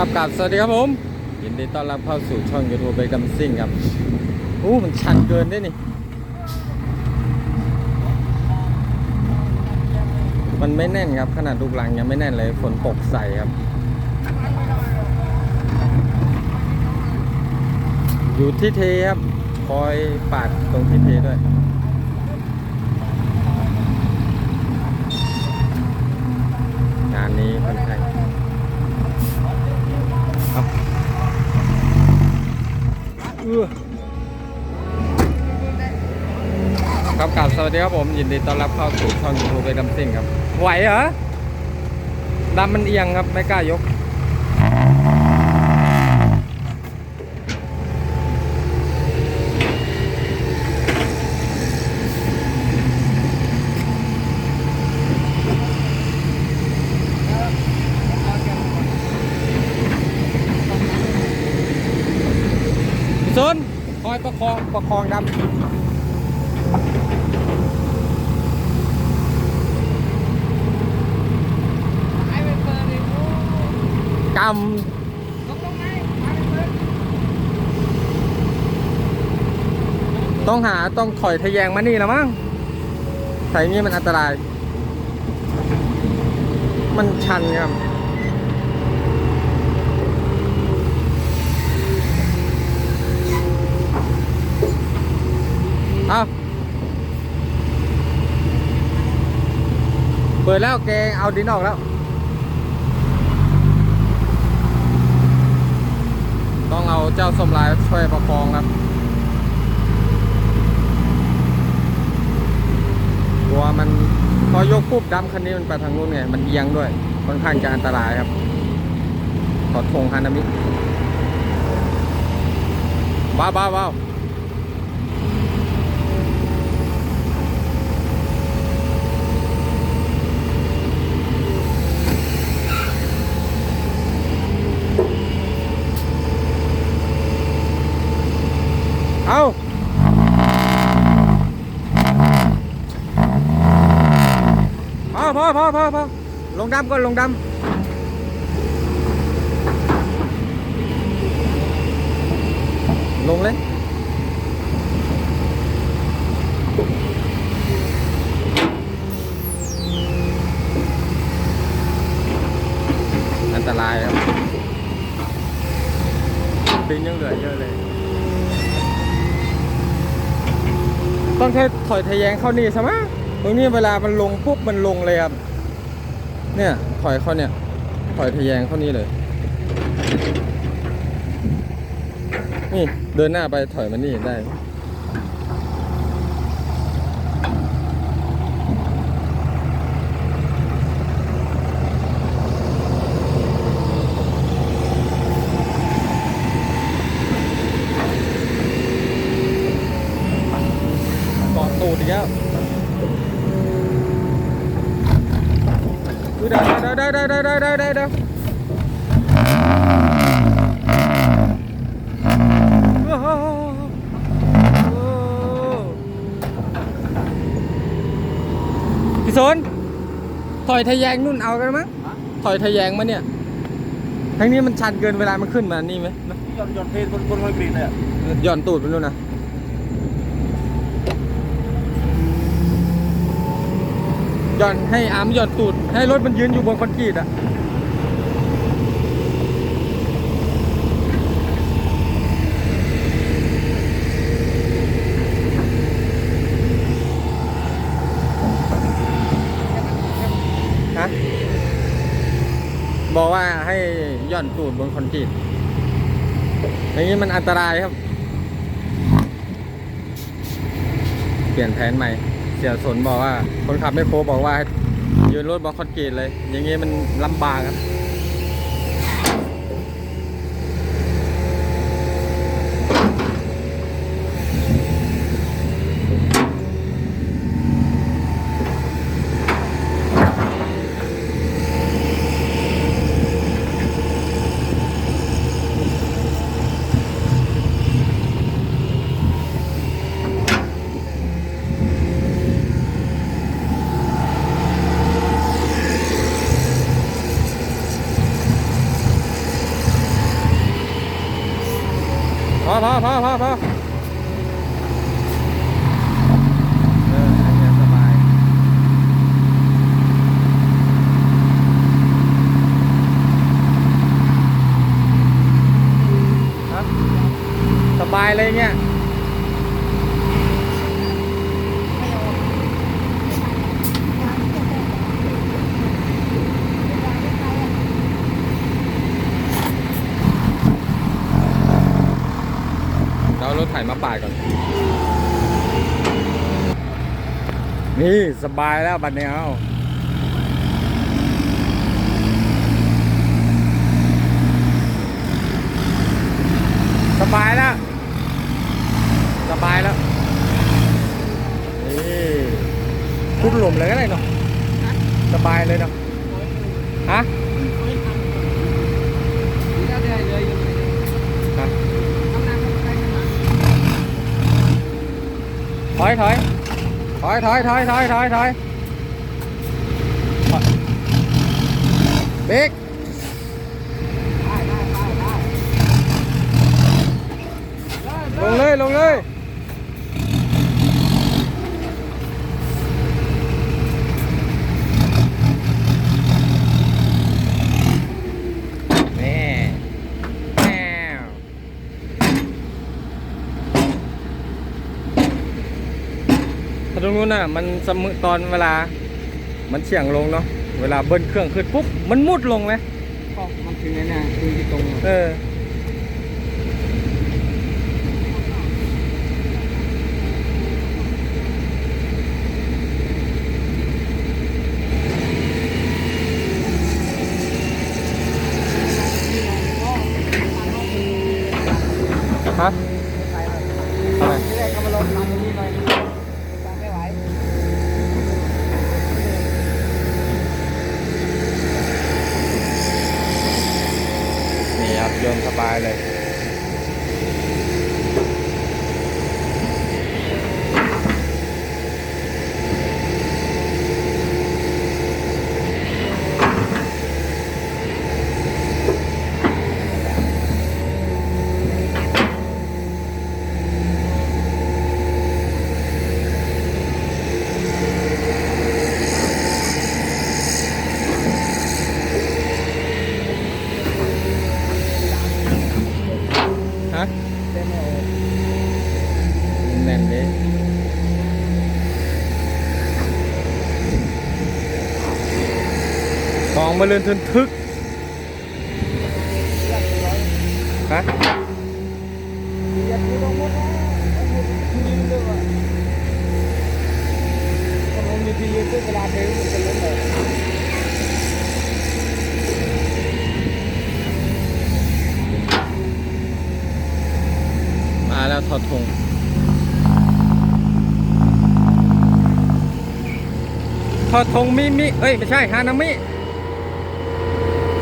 ครับกับสวัสดีครับผม ยินดีต้อนรับเข้าสู่ช่อง YouTube เบกัมซิ่งครับอู้มันชันเกินด้วยนี่ มันไม่แน่นครับ ขนาดลูกลังยังไม่แน่นเลยฝนตกใส่ครับ อยู่ที่เทครับ คอยปาดตรงที่เทด้วยงานนี้ค่อน ข้างเอาเอื้อครับกลับสวัสดีครับผม ยินดีต้อนรับเข้าสู่ช่องยูทูบไปดำซิ่งครับ ไหวเหรอดำมันเอียงครับ ไม่กล้ายก พี่ซุนคอย ประคองประคองดำกำต้องหาต้องถอยทะแยงมานี่แล้วมั้งใส่นี่มันอันตราย มันชันครับ เอาเปิดแล้วแกเอาดินออกแล้ว ต้องเอาเจ้าสมลายช่วยประคองครับกลัวมันพอยกปุ๊บดำคันนี้มันไปทางนู้นไง มันเอียงด้วยค่อนข้างจะอันตรายครับ ขอทงฮานามิว้าวว้าวว้าวเอา พอพอพอพอพอลงดำก่อนลงดำลงเลย อันตรายครับดินยังเหลือเยอะเลย ต้องแค่ถอยทะแยงเข้านี่ใช่ไหม ตรงนี้เวลามันลงปุ๊บมันลงเลยครับ เนี่ยถอยเขาเนี่ยถอยทะแยงเข้านี่เลย นี่เดินหน้าไปถอยมานี่ได้เกาะตูดอีกแล้ว เดี๋ยวเดี๋ยวเดี๋ดี๋ดี๋ดี๋ยวพี่สนถอยทะแยงนุ่นเอากันมั้งถอยทะแยงมาเนี่ยทั้งนี้มันชันเกินเวลามันขึ้นมานี่ไหมย่อนย่อนเพนบนบนคอนกรีตเลยย่อนตูดไปนนู่นนะ ย่อนให้อามหย่อนตูด ให้รถมันยืนอยู่บนคอนกรีตอะฮะบอกว่าให้หย่อนตูดบนคอนกรีตอย่างนี้มันอันตรายครับ เปลี่ยนแผนใหม่ เสียสนบอกว่า คนขับไม่โคบอกว่ายืนรถบอกคอนกรีตเลย อย่างนี้มันลำบากครับ พอพอพอสบายเลยเนี่ย เราเอารถไถมาปาดก่อน นี่สบายแล้วบัดเนี้ยเอาสบายแล้ว สบายแล้ว นี่พุดหลุมเลยก็ได้เนาะ สบายเลยเนาะ ฮะ ถอยถอยถอยถอยถอยถอยถอยถอยเบรกลงเลยลงเลยนี่แมว ถ้า ตรงนู้นน่ะมันสมอตอนเวลา มันเฉียงลงเนาะเวลาเบิ้ลเครื่องขึ้นปุ๊บมันมุดลงไหมมันถึงไงเนี่ยถึงที่ตรง เออฮะอะไร นี่ไงเขามาลงมาตรงนี้หน่อยไม่ไหว นี่ครับโยนสบายเลย แน่นเลยของมาเลื่อนทึนทึกฮะมาแล้วทอดทง ถอดงมิมิ เอ้ย ไม่ใช่ฮานามิ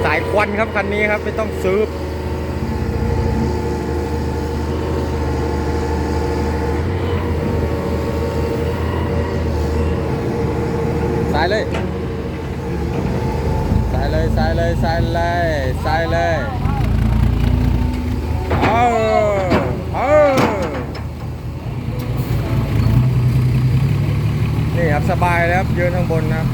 สายควันครับ คันนี้ครับ ไม่ต้องซื้อสายเลย สายเลย สายเลย สายเลย สายเลย สบายแล้วยืนข้างบนนะครับ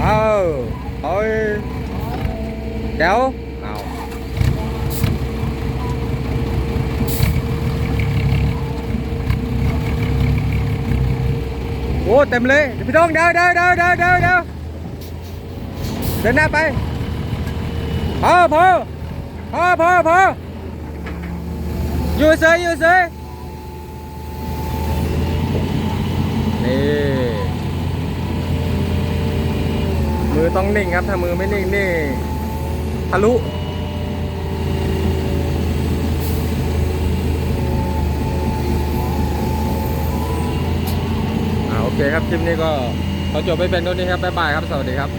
เอาเฮ้ยเดี๋ยวเอา โอ้เต็มเลยพี่ต้องเดี๋ยวเดี๋ยวเดี๋ยวเดี๋ยวเดี๋ยวเดี๋ยวเดินหน้าไปพอพอพอพอพออยู่เฉยอยู่เฉยนี่มือต้องนิ่งครับถ้ามือไม่นิ่งนี่ทะลุอ่าโอ เคครับคลิปนี้ก็ขอจบไปเป็นเท่านี้ครับบ๊ายบายครับ สวัสดีครับ